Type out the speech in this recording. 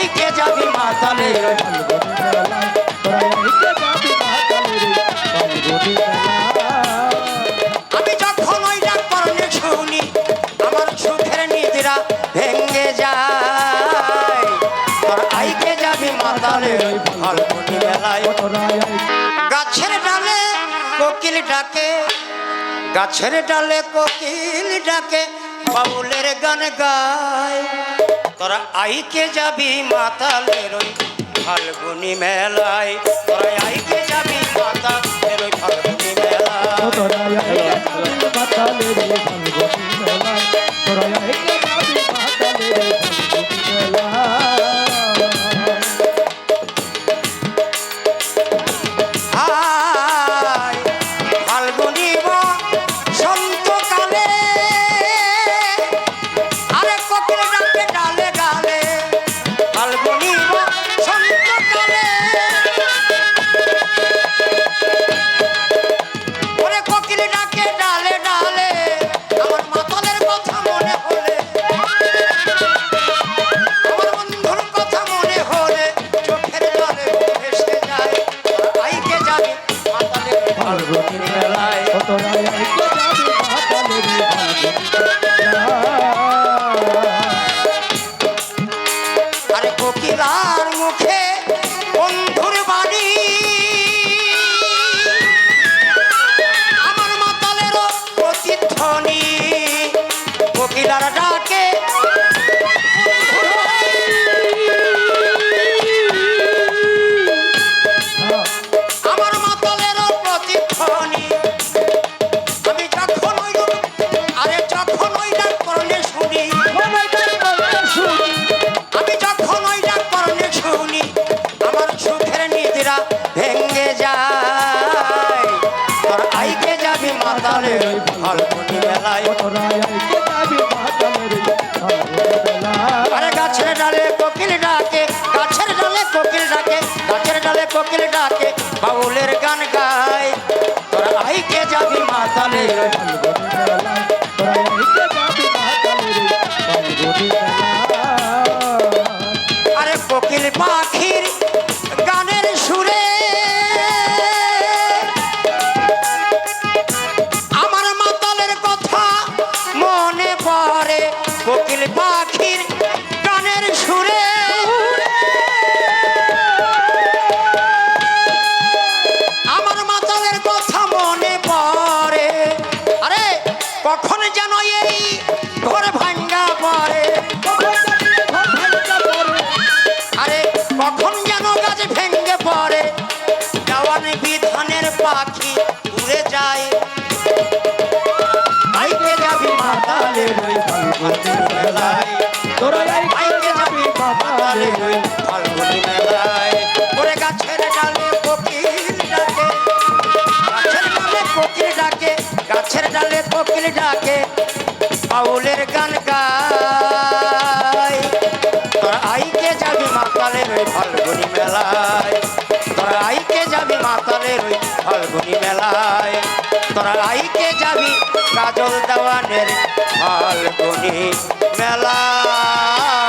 আইকে যাবি মাতালের ওই আমি যখন ওই ডাক শুনি, আমার সুখের নিদ্রা ভেঙ্গে যায়। তোর আইকে যাবি মাতালে ফাল্গুনি মেলায়। গাছের ডালে কোকিল ডাকে, গাছের ডালে কোকিল ডাকে, বাউলের গান গায়। তোরা আইকে যাবি মাতালের ওই ফাল্গুনি মেলায়। তোরা আইকে যাবি মাতালের ওই ফাল্গুনি মাতালের ফাল্গুনি মেলায় মুখে বন্ধুর বাণী। আমার মাতালেরও প্রতিধ্বনি। গাছের ডালে কোকিল ডাকে গাছের ডালে কোকিল ডাকে গাছের ডালে কোকিল ডাকে বাউলের গান গায়। তোর আইকে যাবি মাতালে কখন যেন এই ডালে কোকিল ডাকে, বাউলের গান গায়। তোর আইকে যাবি মাতালের ওই ফাল্গুনি মেলায়। তোর আইকে যাবি মাতালের ওই ফাল্গুনি মেলায়। তোর আইকে যাবি কাজল দেওয়ানের ফাল্গুনি মেলায়।